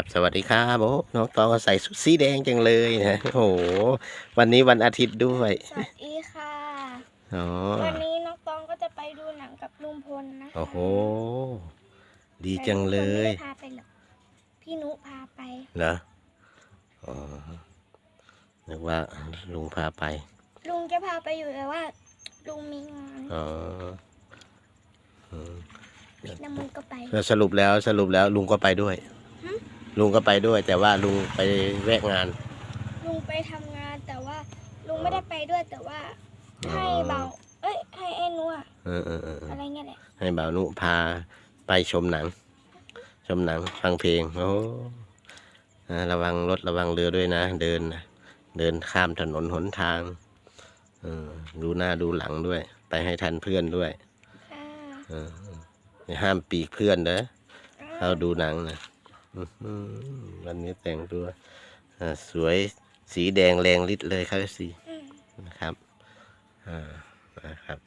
ครับ สวัสดีครับโอ้น้องตองก็ใส่ชุดสีแดงจังเลยนะโอ้โหวันนี้วันอาทิตย์ด้วย สวัสดีค่ะอ๋อวันนี้น้องตองก็จะไปดูหนังกับลุงพลนะคะโอ้โห ดีจังเลยแต่ลุงพไม่ได้พาไปหรอกพี่นุพาไปเหรออ๋อนึกว่าลุงพาไป ลุงจะพาไปอยู่แต่ว่า ลุงมีงานอ๋ออืมพี่น้ำมันก็ไปแล้วสรุปแล้วสรุปแล้วลุงก็ไปด้วยหึ ลุงก็ไปด้วย แต่ว่าลุงไปแวะงาน ลุงไปทำงานแต่ว่าลุงไม่ได้ไปด้วยแต่ว่าให้เบาเอ้ยให้ไอ้นัวเออเออเอออะไรเงี้ยแหละให้บ่าวนุพาไปชมหนัง ชมหนังฟังเพลงโอ้อ่าระวังรถระวังเรือด้วยนะ เดินนะเดินข้ามถนนหนทางเออดูหน้าดูหลังด้วย ไปให้ทันเพื่อนด้วยค่ะเอออย่าห้ามปีกเพื่อนเด้อเขาดูหนังนะอื้อหือ วันนี้แต่งตัวสวยสีแดงแรงฤทธิ์เลยครับสีนะครับ อ่า นะครับ